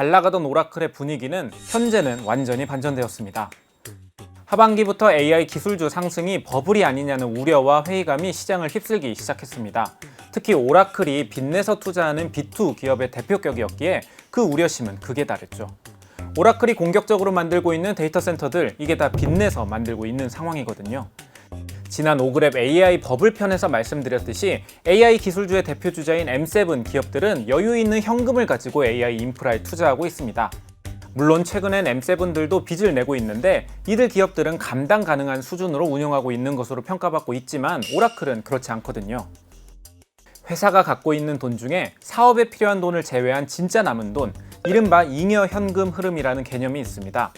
잘 나가던 오라클의 분위기는 현재는 완전히 반전되었습니다. 하반기부터 AI 기술주 상승이 버블이 아니냐는 우려와 회의감이 시장을 휩쓸기 시작했습니다. 특히 오라클이 빚내서 투자하는 B2 기업의 대표격이었기에 그 우려심은 극에 달했죠. 오라클이 공격적으로 만들고 있는 데이터 센터들 이게 다 빚내서 만들고 있는 상황이거든요. 지난 5그랩 AI 버블 편에서 말씀드렸듯이 AI 기술주의 대표 주자인 M7 기업들은 여유 있는 현금을 가지고 AI 인프라에 투자하고 있습니다. 물론 최근엔 M7들도 빚을 내고 있는데 이들 기업들은 감당 가능한 수준으로 운영하고 있는 것으로 평가받고 있지만 오라클은 그렇지 않거든요. 회사가 갖고 있는 돈 중에 사업에 필요한 돈을 제외한 진짜 남은 돈, 이른바 잉여 현금 흐름이라는 개념이 있습니다.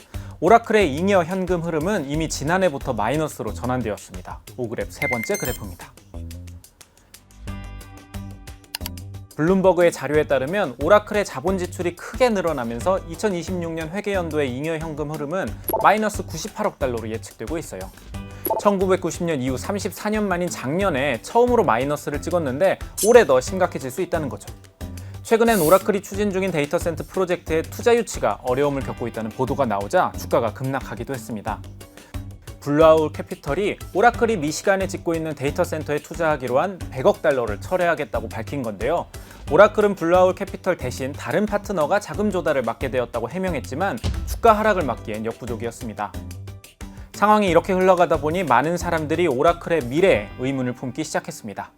오라클의 잉여 현금 흐름은 이미 지난해부터 마이너스로 전환되었습니다. 5그래프 세 번째 그래프입니다. 블룸버그의 자료에 따르면 오라클의 자본 지출이 크게 늘어나면서 2026년 회계 연도의 잉여 현금 흐름은 마이너스 98억 달러로 예측되고 있어요. 1990년 이후 34년 만인 작년에 처음으로 마이너스를 찍었는데 올해 더 심각해질 수 있다는 거죠. 최근엔 오라클이 추진 중인 데이터 센터 프로젝트의 투자 유치가 어려움을 겪고 있다는 보도가 나오자 주가가 급락하기도 했습니다. 블루아울 캐피털이 오라클이 미시간에 짓고 있는 데이터 센터에 투자하기로 한 100억 달러를 철회하겠다고 밝힌 건데요. 오라클은 블루아울 캐피털 대신 다른 파트너가 자금 조달을 맡게 되었다고 해명했지만 주가 하락을 막기엔 역부족이었습니다. 상황이 이렇게 흘러가다 보니 많은 사람들이 오라클의 미래에 의문을 품기 시작했습니다.